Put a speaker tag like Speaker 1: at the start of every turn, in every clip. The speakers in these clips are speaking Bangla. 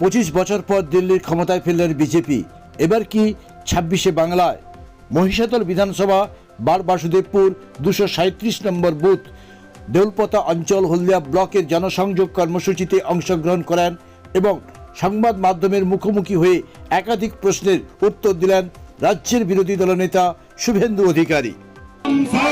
Speaker 1: পঁচিশ বছর পর দিল্লির ক্ষমতায় ফিরলেন বিজেপি। এবার কি ছাব্বিশে বাংলায়? মহিষাদল বিধানসভা, বার বাসুদেবপুর, দুশো সাঁত্রিশ নম্বর বুথ, দেউলপতা অঞ্চল, হলদিয়া ব্লকের জনসংযোগ কর্মসূচিতে অংশগ্রহণ করেন এবং সংবাদ মাধ্যমের মুখোমুখি হয়ে একাধিক প্রশ্নের উত্তর দিলেন রাজ্যের বিরোধী দলনেতা শুভেন্দু অধিকারী।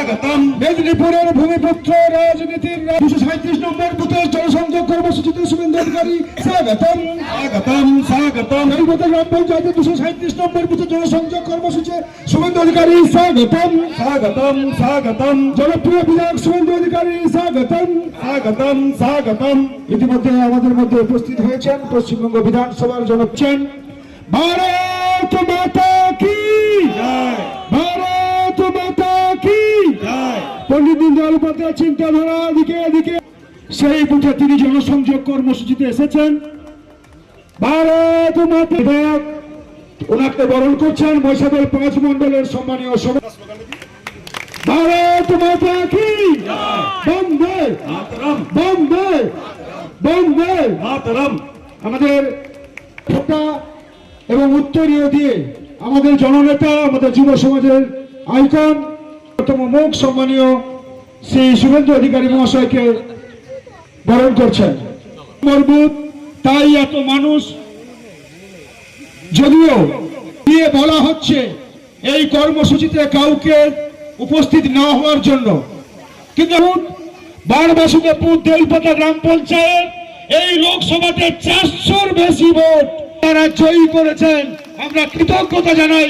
Speaker 2: স্বাগতম। মেদিনীপুরের ভূমিপুত্র রাজনীতির দুশো সাঁত্রিশ নম্বর বুথের জনসংযোগ কর্মসূচিতে শুভেন্দু অধিকারী স্বাগতম। স্বাগতম স্বাগতম। গ্রাম দুশো সাঁত্রিশ নম্বর বুথের জনসংযোগ কর্মসূচি শুভেন্দু অধিকারী স্বাগতম। স্বাগতম স্বাগতম। জনপ্রিয় বিধায়ক শুভেন্দু অধিকারী স্বাগতম। স্বাগতম স্বাগতম। ইতিমধ্যে আমাদের মধ্যে উপস্থিত হয়েছেন পশ্চিমবঙ্গ বিধানসভার জনপ্রিয় ভারত মাতা কি? ভারত পণ্ডিত দীনদয়াল উপাধ্যায় চিন্তাধারা দিকে এদিকে। সেই বুথে তিনি জনসংযোগ কর্মসূচিতে এসেছেন। ভারত মাতা ওনাকে বরণ করছেন মহিষাদল পাঁচ মন্ডলের সম্মানীয় সভা ভারত মাতা কি বন্দে। বন্দে। বন্দে। আমাদের ফোটা এবং উত্তরীয় দিয়ে আমাদের জননেতা আমাদের যুব সমাজের আইকন প্রথম মুখ সম্মানীয় শ্রী শুভেন্দু অধিকারী মহাশয়কে বরণ করছেন। মরবুত, তাই এত মানুষ। যদিও দিয়ে বলা হচ্ছে এই কর্মসূচিতে কাউকে উপস্থিত না হওয়ার জন্য। কিন্তু বারবাসুদেবপুর দেলপাতা গ্রাম পঞ্চায়েত এই লোকসভাতে চারশোর বেশি ভোট তারা জয়ী করেছেন। আমরা কৃতজ্ঞতা জানাই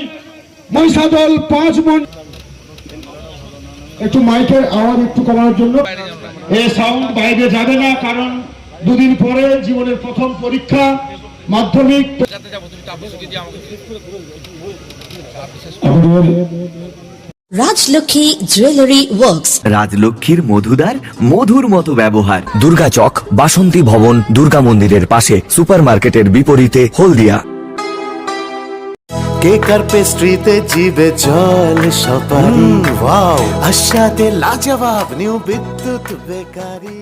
Speaker 2: মহিষাদল পাঁচ মন একটু মাইকের আওয়াজ একটু কমানোর জন্য। এই সাউন্ড বাইরে যাবে না কারণ দুদিন পরে জীবনের প্রথম পরীক্ষা মাধ্যমিক।
Speaker 3: রাজলক্ষ্মী জুয়েলারি ওয়ার্কস
Speaker 4: রাজলক্ষ্মীর মধুদার মধুর মতো ব্যবহার। দুর্গা চক বাসন্তী ভবন দুর্গা মন্দিরের পাশে সুপারমার্কেটের বিপরীতে হলদিয়া।
Speaker 5: কেক আর পেস্ট্রিতে জিবে জল সপারি? ওয়াও। আশাতে লাজবাব নিউ বিদ্যুৎ বেকারি।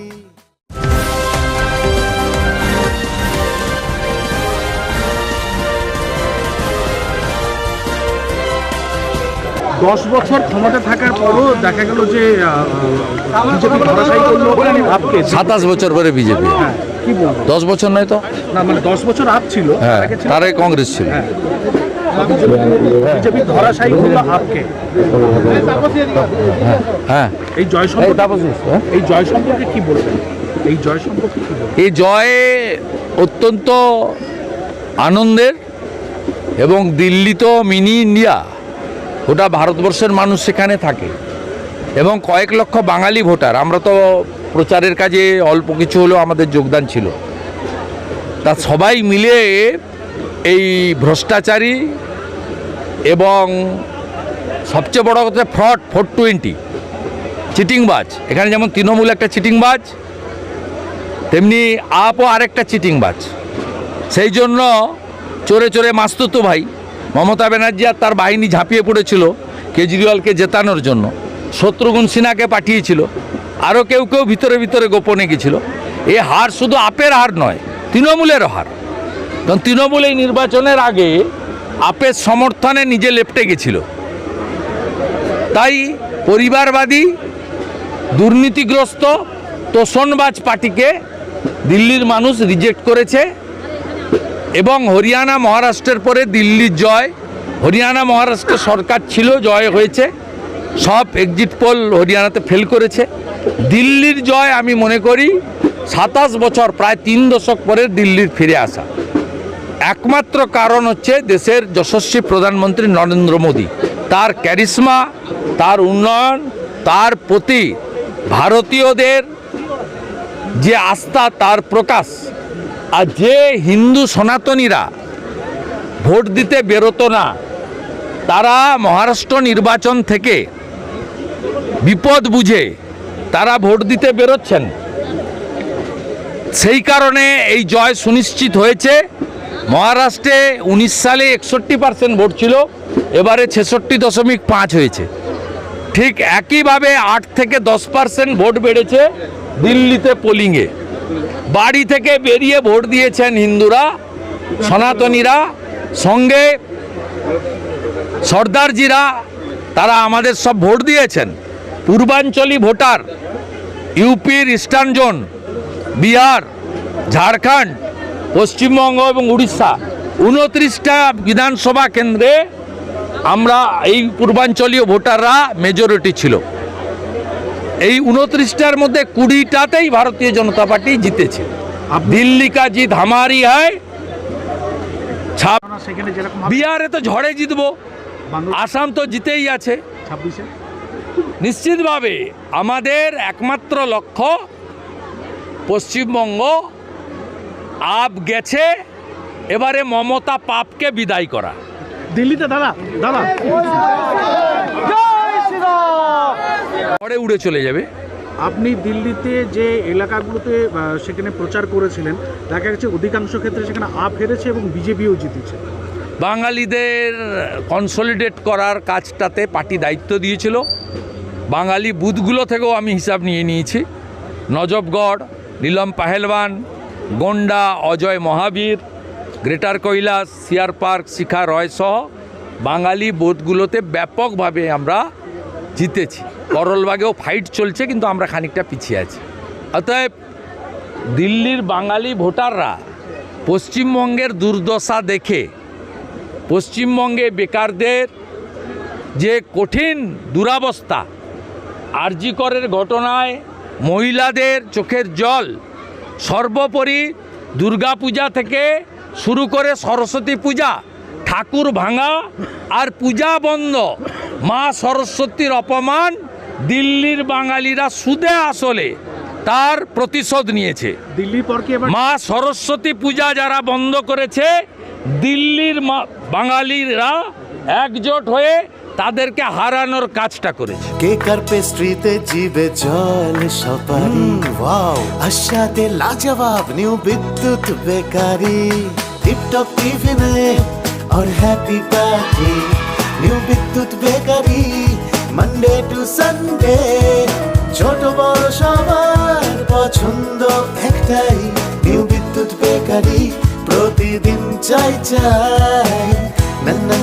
Speaker 6: দশ বছর ক্ষমতা থাকার পরও দেখা গেল যে বিজেপি ধরাশায়ী করল আপকে
Speaker 7: সাতাশ বছর পরে বিজেপি।
Speaker 6: কি বলব?
Speaker 7: দশ বছর নয় তো?
Speaker 6: না মানে দশ বছর আপ ছিল
Speaker 7: হ্যাঁ
Speaker 6: তার
Speaker 7: কংগ্রেস ছিল।
Speaker 6: ধরাশায়ী আপকে
Speaker 7: হ্যাঁ।
Speaker 6: এই জয় সম্পর্কে এই জয় সম্পর্কে কি বলবেন? এই জয় সম্পর্কে
Speaker 7: এই জয় অত্যন্ত আনন্দের এবং দিল্লি তো মিনি ইন্ডিয়া ওটা ভারতবর্ষের মানুষ সেখানে থাকে এবং কয়েক লক্ষ বাঙালি ভোটার। আমরা তো প্রচারের কাজে অল্প কিছু হলেও আমাদের যোগদান ছিল। তা সবাই মিলে এই ভ্রষ্টাচারী এবং সবচেয়ে বড় কথা ফ্রড, ফোর টোয়েন্টি, চিটিংবাজ। এখানে যেমন তৃণমূল একটা চিটিংবাজ, তেমনি আপও আরেকটা চিটিংবাজ। সেই জন্য চোরে চোরে মাস্তুতো ভাই, মমতা ব্যানার্জি আর তার বাহিনী ঝাঁপিয়ে পড়েছিল কেজরিওয়ালকে জেতানোর জন্য। শত্রুঘ্ন সিনহাকে পাঠিয়েছিল। আরও কেউ কেউ ভিতরে ভিতরে গোপনে গেছিল। এ হার শুধু আপের হার নয়, তৃণমূলেরও হার। কারণ তৃণমূল এই নির্বাচনের আগে আপের সমর্থনে নিজে লেপটে গেছিল। তাই পরিবারবাদী, দুর্নীতিগ্রস্ত, তোষণবাজ পার্টিকে দিল্লির মানুষ রিজেক্ট করেছে এবং হরিয়ানা মহারাষ্ট্রের পরে দিল্লির জয়, হরিয়ানা মহারাষ্ট্র সরকার ছিল, জয় হয়েছে, সব এক্সিট পোল হরিয়ানাতে ফেল করেছে। দিল্লির জয় আমি মনে করি সাতাশ বছর, প্রায় তিন দশক পরে দিল্লির ফিরে আসা। একমাত্র কারণ হচ্ছে দেশের যশস্বী প্রধানমন্ত্রী নরেন্দ্র মোদী। তার ক্যারিসমা তার উন্নয়ন, তার প্রতি ভারতীয়দের যে আস্থা, তার প্রকাশ। আর যে হিন্দু সনাতনীরা ভোট দিতে বেরোতো না, তারা মহারাষ্ট্র নির্বাচন থেকে বিপদ বুঝে তারা ভোট দিতে বেরোচ্ছেন। সেই কারণে এই জয় সুনিশ্চিত হয়েছে। মহারাষ্ট্রে উনিশ সালে একষট্টি পার্সেন্ট ভোট ছিল, এবারে ছেষট্টি দশমিক পাঁচ হয়েছে। ঠিক একইভাবে আট থেকে দশ পার্সেন্ট ভোট বেড়েছে দিল্লিতে পোলিংয়ে বাড়ি থেকে বেরিয়ে ভোট দিয়েছেন হিন্দুরা, সনাতনীরা, সঙ্গে সর্দারজিরা, তারা আমাদের সব ভোট দিয়েছেন। পূর্বাঞ্চলী ভোটার, ইউপির ইস্টার্ন জোন, বিহার, ঝাড়খণ্ড পশ্চিমবঙ্গ এবং উড়িষ্যা উনত্রিশটা বিধানসভা কেন্দ্রে আমরা এই পূর্বাঞ্চলীয় ভোটাররা মেজরিটি ছিল। এই উনত্রিশটার মধ্যে কুড়িটাতেই ভারতীয় জনতা পার্টি জিতেছে। দিল্লি কা জিত হামারি হয় বিহারে তো ঝড়ে জিতবো। আসাম তো জিতেই আছে। নিশ্চিতভাবে আমাদের একমাত্র লক্ষ্য পশ্চিমবঙ্গ আপ গেছে এবারে মমতা পাপকে বিদায় করা।
Speaker 6: দিল্লিতে দাদা দাদা
Speaker 7: পরে উড়ে চলে যাবে।
Speaker 6: আপনি দিল্লিতে যে এলাকাগুলোতে সেখানে প্রচার করেছিলেন দেখা গেছে অধিকাংশ ক্ষেত্রে সেখানে আপ হেরেছে এবং বিজেপিও জিতেছে।
Speaker 7: বাঙালিদের কনসলিডেট করার কাজটাতে পার্টি দায়িত্ব দিয়েছিল। বাঙালি বুথগুলো থেকেও আমি হিসাব নিয়ে নিয়েছি। Najafgarh Neelam Pahelwan গন্ডা, Ajay Mahavir, greater Kailash, C R park, Shikha Roy সহ বাঙালি বোধগুলোতে ব্যাপকভাবে আমরা জিতেছি। করলবাগেও ফাইট চলছে, কিন্তু আমরা খানিকটা পিছিয়ে আছি। অতএব দিল্লির বাঙালি ভোটাররা পশ্চিমবঙ্গের দুর্দশা দেখে, পশ্চিমবঙ্গে বেকারদের যে কঠিন দুরাবস্থা আরজিকরের ঘটনায় মহিলাদের চোখের জল সর্বোপরি দুর্গাপূজা থেকে শুরু করে সরস্বতী পূজা ঠাকুর ভাঙা আর পূজা বন্ধ। মা সরস্বতীর অপমান দিল্লির বাঙালিরা সুদে আসলে তার প্রতিশোধ নিয়েছে। মা সরস্বতী পূজা যারা বন্ধ করেছে দিল্লির মা- বাঙালিরা একজোট হয়ে তাদেরকে হারানোর কাজটা করেছে
Speaker 5: কেকার পেস্ট্রিতে জিবে জল সপারি ওয়াও আশাতে লাজবাব নিউ বিদ্যুৎ বেকারি টিপটপ টিফিনে और happy party new Bidyut bakery Monday to Sunday ছোট বড় সবার পছন্দ একটাই নিউ বিদ্যুৎ বেকারি প্রতিদিন চাই চাই না না না না না না